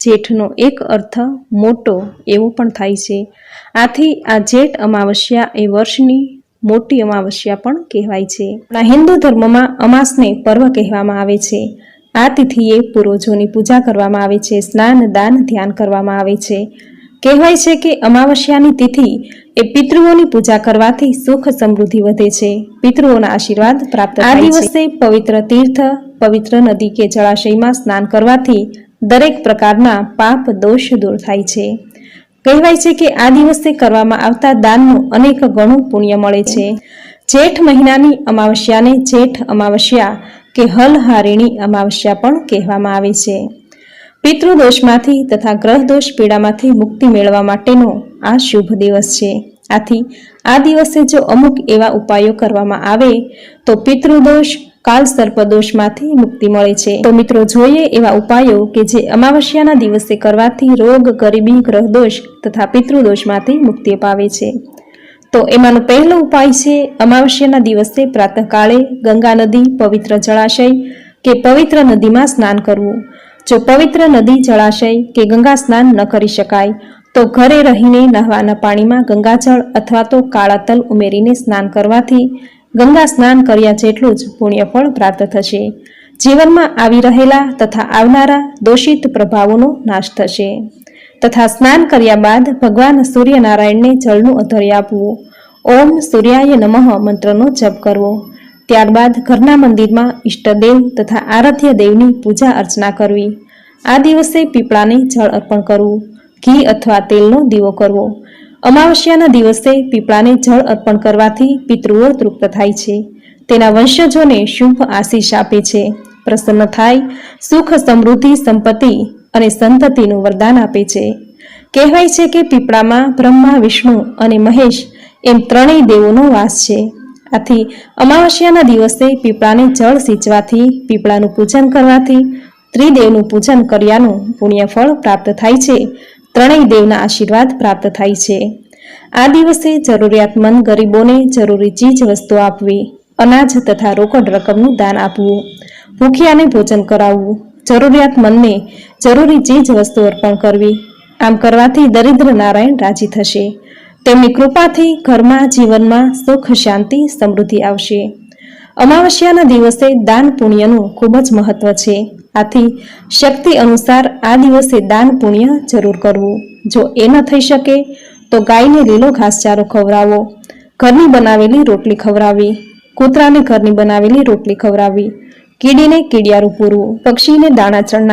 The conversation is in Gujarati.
જેઠનો એક અર્થ મોટો એવો પણ થાય છે. આથી આ જેઠ અમાવસ્યા એ વર્ષની મોટી અમાવસ્યા પણ કહેવાય છે. આપણા હિન્દુ ધર્મમાં અમાસને પર્વ કહેવામાં આવે છે. આ તિથિએ પૂર્વજોની પૂજા કરવામાં આવે છે. સ્નાન દાન ધ્યાન કરવામાં આવે છે. કહેવાય છે કે અમાવસ્યાની તિથિ એ પિતૃઓની પૂજા કરવાથી સુખ સમૃદ્ધિ વધે છે. પિતૃઓના આશીર્વાદ પ્રાપ્ત આ દિવસે પવિત્ર તીર્થ પવિત્ર નદી કે જળાશયમાં સ્નાન કરવાથી દરેક પ્રકારના પાપ, દોષ દૂર થાય છે. કહેવાય છે કે આ દિવસે કરવામાં આવતા દાનનું અનેક ગણું પુણ્ય મળે છે. જેઠ મહિનાની અમાવસ્યાને જેઠ અમાવસ્યા કે હલહારિણી અમાવસ્યા પણ કહેવામાં આવે છે. પિતૃદોષમાંથી તથા ગ્રહદોષ પીડામાંથી મુક્તિ મેળવવા માટેનો આ શુભ દિવસ છે. આથી આ દિવસે જો અમુક એવા ઉપાયો કરવામાં આવે, તો પિતૃદોષ કાલ સર્પદોષમાંથી મુક્તિ મળે છે. તો મિત્રો, જોઈએ એવા ઉપાયો કે જે અમાવસ્યાના દિવસે કરવાથી રોગ, ગરીબી, ગ્રહદોષ તથા પિતૃદોષમાંથી મુક્તિ અપાવે છે. તો એમાંનો પહેલો ઉપાય છે, અમાવસ્યાના દિવસે પ્રાતઃકાળે ગંગા નદી, પવિત્ર જળાશય કે પવિત્ર નદીમાં સ્નાન કરવું. જો પવિત્ર નદી, જળાશય કે ગંગા સ્નાન ન કરી શકાય, તો ઘરે રહીને નહાવાના પાણીમાં ગંગાજળ અથવા તો કાળા તલ ઉમેરીને સ્નાન કરવાથી ગંગા સ્નાન કર્યા જેટલું જ પુણ્યફળ પ્રાપ્ત થશે. જીવનમાં આવી રહેલા તથા આવનારા દોષિત પ્રભાવોનો નાશ થશે. તથા સ્નાન કર્યા બાદ ભગવાન સૂર્યનારાયણને જળનું અધર્ય આપવું. ઓમ સૂર્યાય નમઃ મંત્રનો જપ કરવો. ત્યારબાદ ઘરના મંદિરમાં ઈષ્ટદેવ તથા આરાધ્ય દેવની પૂજા અર્ચના કરવી. આ દિવસે પીપળાને જળ અર્પણ કરવું. ઘી અથવા તેલનો દીવો કરવો. અમાવસ્યાના દિવસે પીપળાને જળ અર્પણ કરવાથી પિતૃઓ તૃપ્ત થાય છે. તેના વંશજોને શુભ આશીષ આપે છે. પ્રસન્ન થાય, સુખ, સમૃદ્ધિ, સંપત્તિ અને સંતતિનું વરદાન આપે છે. કહેવાય છે કે પીપળામાં બ્રહ્મા, વિષ્ણુ અને મહેશ એમ ત્રણેય દેવોનો વાસ છે. આથી અમાવસ્યાના દિવસે પીપળાને જળ સિંચવાથી, પીપળાનું પૂજન કરવાથી, ત્રિદેવનું પૂજન કર્યાનું પુણ્યફળ પ્રાપ્ત થાય છે. ત્રણેય દેવના આશીર્વાદ પ્રાપ્ત થાય છે. આ દિવસે જરૂરિયાતમંદ ગરીબોને જરૂરી ચીજ વસ્તુ આપવી, અનાજ તથા રોકડ રકમનું દાન આપવું, ભૂખ્યાને ભોજન કરાવવું, જરૂરિયાતમંદને જરૂરી ચીજ વસ્તુ અર્પણ કરવી, આમ કરવાથી દરિદ્ર નારાયણ રાજી થશે. તેમની કૃપાથી ઘરમાં, જીવનમાં સુખ, શાંતિ, સમૃદ્ધિ આવશે. અમાવસ્યાના દિવસે દાન પુણ્યનું ખૂબ જ મહત્વ છે. આથી શક્તિ અનુસાર આ દિવસે દાન પુણ્ય જરૂર કરવું. જો એ ન થઈ શકે, તો ગાયને લીલો ઘાસચારો ખવડાવો. ઘરની બનાવેલી રોટલી ખવડાવી. કૂતરાને ઘરની બનાવેલી રોટલી ખવડાવી. કીડીને કીડિયારું પૂરવું પક્ષીને દાણા ચણ